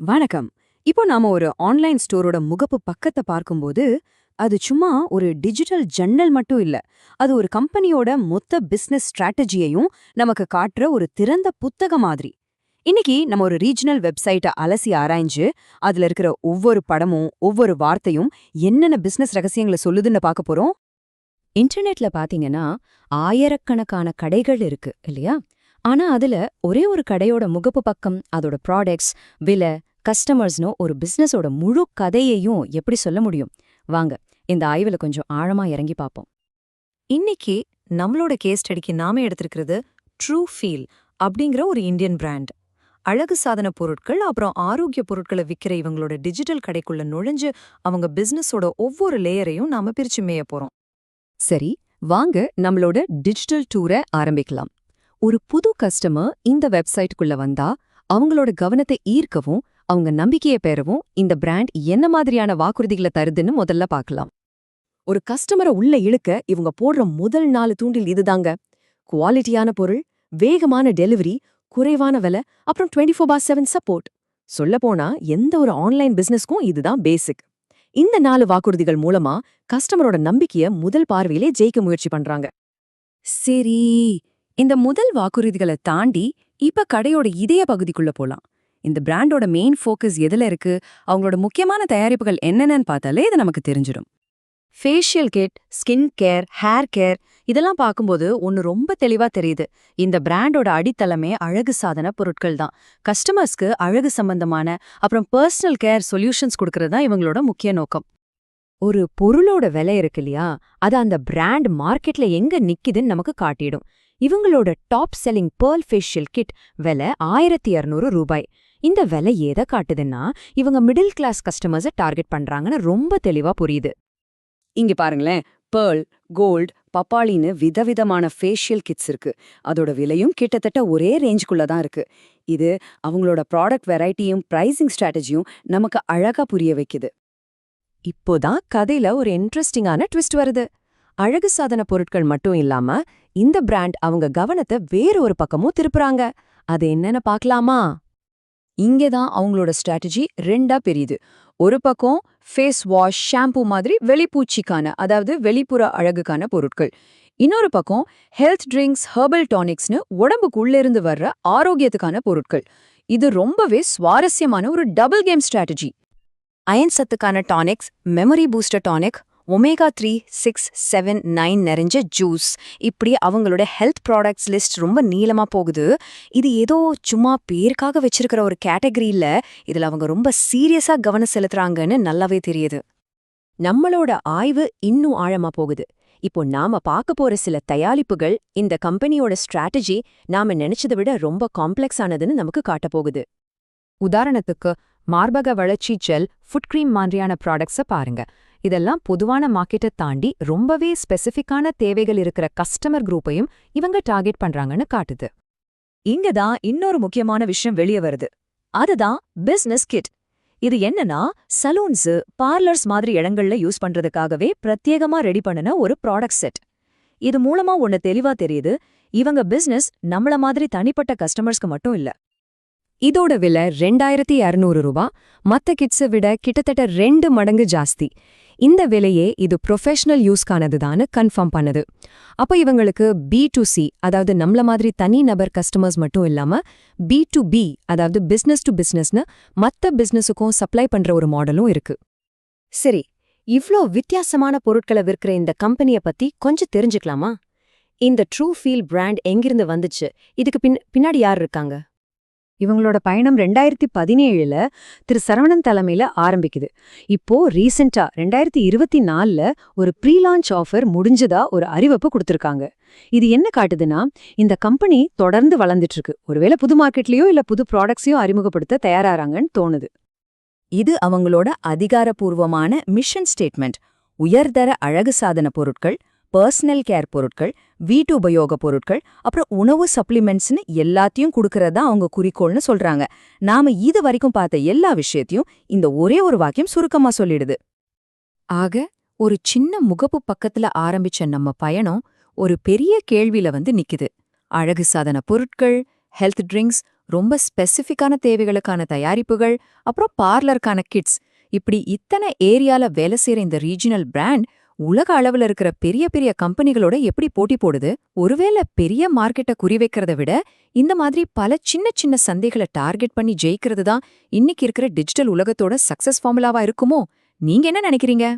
வணக்கம். இப்போ நாம ஒரு ஆன்லைன் ஸ்டோரோட முகப்பு பக்கத்தை பார்க்கும்போது அது சும்மா ஒரு டிஜிட்டல் ஜன்னல் மட்டும் இல்ல. அது ஒரு கம்பெனியோட மொத்த பிசினஸ் ஸ்ட்ராட்டஜியையும் நமக்கு காட்டுற ஒரு திறந்த புத்தகம் மாதிரி. இன்னைக்கு நம்ம ஒரு ரீஜனல் வெப்சைட்டை அலசி ஆராய்ஞ்சு அதுல இருக்கிற ஒவ்வொரு படமும் ஒவ்வொரு வார்த்தையும் என்னென்ன பிசினஸ் ரகசியங்களை சொல்லுதுன்னு பார்க்க போறோம். இன்டர்நெட்ல பாத்தீங்கன்னா ஆயிரக்கணக்கான கடைகள் இருக்கு இல்லையா? ஆனா அதுல ஒரே ஒரு கடையோட முகப்பு பக்கம் அதோட ப்ராடக்ட்ஸ் விலை கஸ்டமர்ஸ்னு ஒரு பிசினஸோட முழு கதையையும் எப்படி சொல்ல முடியும்? வாங்க இந்த ஆய்வுல கொஞ்சம் ஆழமா இறங்கி பார்ப்போம் இன்னைக்கு நம்மளோட கேஸ் ஸ்டடிக்கு நாம எடுத்திருக்கிறது ட்ரூ ஃபீல் அப்படிங்கிற ஒரு இந்தியன் பிராண்ட் அழகு சாதன பொருட்கள் அப்புறம் ஆரோக்கிய பொருட்களை விக்கிற இவங்களோட டிஜிட்டல் கடைக்குள்ள நுழைஞ்சு அவங்க பிசினஸோட ஒவ்வொரு லேயரையும் நாம பிரிச்சு மேய போறோம். சரி வாங்க நம்மளோட டிஜிட்டல் டூரை ஆரம்பிக்கலாம். ஒரு புது கஸ்டமர் இந்த வெப்சைட்டுக்குள்ள வந்தா அவங்களோட கவனத்தை ஈர்க்கவும் அவங்க நம்பிக்கையை பெறவும் இந்த பிராண்ட் என்ன மாதிரியான வாக்குறுதிகளை தருதுன்னு முதல்ல பார்க்கலாம். ஒரு கஸ்டமரை உள்ள இழுக்க இவங்க போடுற முதல் நாலு தூண்டில் இதுதாங்க. குவாலிட்டியான பொருள் வேகமான டெலிவரி குறைவான விலை அப்புறம் twenty four by seven support சொல்லப்போனா எந்த ஒரு ஆன்லைன் பிசினஸ்க்கும் இதுதான் பேசிக் இந்த நாலு வாக்குறுதிகள் மூலமா கஸ்டமரோட நம்பிக்கைய முதல் பார்வையிலே ஜெயிக்க முயற்சி பண்றாங்க. சரி இந்த முதல் வாக்குறுதிகளை தாண்டி இப்ப கடையோட இதய பகுதிக்குள்ள போலாம். இந்த பிராண்டோட மெயின் ஃபோக்கஸ் எதுல இருக்கு அவங்களோட முக்கியமான தயாரிப்புகள் என்னென்னு பார்த்தாலே இது நமக்கு தெரிஞ்சிடும். Facial kit skin care hair care இதெல்லாம் பார்க்கும்போது ஒன்னு ரொம்ப தெளிவா தெரியுது. இந்த பிராண்டோட அடித்தளமே அழகு சாதன பொருட்கள் தான். கஸ்டமர்ஸ்க்கு அழகு சம்பந்தமான அப்புறம் பர்சனல் கேர் சொல்யூஷன்ஸ் கொடுக்கறது தான் இவங்களோட முக்கிய நோக்கம். ஒரு பொருளோட விலை இருக்கு இல்லையா? அது அந்த பிராண்ட் மார்க்கெட்ல எங்க நிக்குதுன்னு நமக்கு காட்டிடும். இவங்களோட top selling pearl facial kit விலை ஆயிரத்தி இரநூறு ரூபாய். இந்த விலை எதை காட்டுதுன்னா இவங்க மிடில் கிளாஸ் கஸ்டமர்ஸை டார்கெட் பண்றாங்கன்னு ரொம்ப தெளிவா புரியுது. இங்க பாருங்களேன் பேர்ல் கோல்ட் பப்பாளின்னு விதவிதமான ஃபேஷியல் கிட்ஸ் இருக்கு. அதோட விலையும் கிட்டத்தட்ட ஒரே ரேஞ்சுக்குள்ள தான் இருக்கு. இது அவங்களோட ப்ராடக்ட் வெரைட்டியும் ப்ரைசிங் ஸ்ட்ராட்டஜியும் நமக்கு அழகா புரிய வைக்குது. இப்போதான் கதையில ஒரு இன்ட்ரெஸ்டிங்கான ட்விஸ்ட் வருது. அழகு சாதன பொருட்கள் மட்டும் இல்லாம இந்த பிராண்ட் அவங்க கவனத்தை வேற ஒரு பக்கமும் திருப்புறாங்க. அது என்னன்னு பார்க்கலாமா? இங்கதான் அவங்களோட ஸ்ட்ராட்டஜி ரெண்டா பெரியுது. ஒரு பக்கம் ஃபேஸ் வாஷ் ஷாம்பு மாதிரி வெளிப்பூச்சிக்கான அதாவது வெளிப்புற அழகுக்கான பொருட்கள். இன்னொரு பக்கம் ஹெல்த் ட்ரிங்க்ஸ் ஹெர்பல் டானிக்ஸ்னு உடம்புக்குள்ளேருந்து வர்ற ஆரோக்கியத்துக்கான பொருட்கள். இது ரொம்பவே சுவாரஸ்யமான ஒரு double game strategy iron சத்துக்கான tonics memory booster tonic omega three six seven nine நிறைஞ்ச ஜூஸ். இப்படி அவங்களோட ஹெல்த் ப்ராடக்ட்ஸ் லிஸ்ட் ரொம்ப நீளமா போகுது. இது ஏதோ சும்மா பேருக்காக வச்சிருக்கிற ஒரு கேட்டகரியில் இதில் இதுல அவங்க ரொம்ப சீரியஸா கவனம் செலுத்துறாங்கன்னு நல்லாவே தெரியுது. நம்மளோட ஆய்வு இன்னும் ஆழமா போகுது. இப்போ நாம பார்க்க போற சில தயாரிப்புகள் இந்த கம்பெனியோட ஸ்ட்ராட்டஜி நாம நினைச்சதை விட ரொம்ப காம்ப்ளெக்ஸ் ஆனதுன்னு நமக்கு காட்டப் போகுது. உதாரணத்துக்கு மார்பக வளர்ச்சி ஜெல் ஃபுட் கிரீம் மாதிரியான ப்ராடக்ட்ஸை பாருங்க. இதெல்லாம் பொதுவான மார்க்கெட்டை தாண்டி ரொம்பவே ஸ்பெசிஃபிக்கான தேவைகள் இருக்கிற கஸ்டமர் குரூப்பையும் இவங்க டார்கெட் பண்றாங்கன்னு காட்டுது. இங்க தான் இன்னொரு முக்கியமான விஷயம் வெளியே வருது. அதுதான் பிசினஸ் கிட் இது என்னன்னா சலூன்ஸ் பார்லர்ஸ் மாதிரி இடங்கள்ல யூஸ் பண்றதுக்காகவே பிரத்யேகமா ரெடி பண்ணின ஒரு ப்ராடக்ட் செட் இது மூலமா ஒன்னு தெளிவா தெரியுது. இவங்க பிசினஸ் நம்மள மாதிரி தனிப்பட்ட கஸ்டமர்ஸ்க்கு மட்டும் இல்ல. இதோட விலை ரெண்டாயிரத்தி இரநூறு ரூபா. மத்த கிட்ஸை விட கிட்டத்தட்ட ரெண்டு மடங்கு ஜாஸ்தி. இந்த விலையே இது ப்ரொஃபஷனல் யூஸ்க்கானதுதான்னு கன்ஃபார்ம் பண்ணுது. அப்ப இவங்களுக்கு பி டு சி அதாவது நம்மள மாதிரி தனி நபர் கஸ்டமர்ஸ் மட்டும் இல்லாம பி டு பி அதாவது பிசினஸ் டு பிசினஸ்னு மத்த பிசினஸுக்கும் சப்ளை பண்ற ஒரு மாடலும் இருக்கு. சரி இவ்ளோ வித்தியாசமான பொருட்களை விற்கிற இந்த கம்பெனிய பத்தி கொஞ்சம் தெரிஞ்சுக்கலாமா? இந்த ட்ரூ ஃபீல் பிராண்ட் எங்கிருந்து வந்துச்சு? இதுக்கு பின் பின்னாடி யார் இருக்காங்க? இவங்களோட பயணம் ரெண்டாயிரத்தி பதினேழுல திரு சரவணன் தலைமையில ஆரம்பிக்குது. இப்போ ரீசெண்டா ரெண்டாயிரத்தி இருபத்தி நாலுல ஒரு ப்ரீ லான்ச் ஆஃபர் முடிஞ்சதா ஒரு அறிவிப்பு கொடுத்திருக்காங்க. இது என்ன காட்டுதுன்னா இந்த கம்பெனி தொடர்ந்து வளர்ந்துட்டு இருக்கு ஒருவேளை புது மார்க்கெட்லயோ இல்ல புது ப்ராடக்ட்ஸையும் அறிமுகப்படுத்த தயாராறாங்கன்னு தோணுது. இது அவங்களோட அதிகாரப்பூர்வமான மிஷன் ஸ்டேட்மெண்ட். உயர்தர அழகு சாதன பொருட்கள் பர்சனல் கேர் பொருட்கள் வீட்டு உபயோக பொருட்கள் அப்புறம் உணவு சப்ளிமெண்ட்ஸ்னு எல்லாத்தையும் கொடுக்கறதா அவங்க குறிக்கோள்னு சொல்றாங்க. நாம இது வரைக்கும் பார்த்த எல்லா விஷயத்தையும் இந்த ஒரே ஒரு வாக்கியம் சுருக்கமா சொல்லிடுது. ஆக ஒரு சின்ன முகப்பு பக்கத்துல ஆரம்பிச்ச நம்ம பயணம் ஒரு பெரிய கேள்வியில வந்து நிக்குது. அழகு சாதன பொருட்கள் ஹெல்த் ட்ரிங்க்ஸ் ரொம்ப ஸ்பெசிஃபிக்கான தேவைகளுக்கான தயாரிப்புகள் அப்புறம் பார்லருக்கான கிட்ஸ் இப்படி இத்தனை ஏரியால வேலை செய்யற இந்த ரீஜினல் பிராண்ட் உலக அளவுல இருக்கிற பெரிய பெரிய கம்பெனிகளோட எப்படி போட்டி போடுது? ஒருவேளை பெரிய மார்க்கெட்டை குறிவைக்கிறத விட இந்த மாதிரி பல சின்ன சின்ன சந்தைகளை டார்கெட் பண்ணி ஜெயிக்கிறது தான் இன்னைக்கு இருக்கிற டிஜிட்டல் உலகத்தோட சக்சஸ் ஃபார்முலாவா இருக்குமோ? நீங்க என்ன நினைக்கிறீங்க?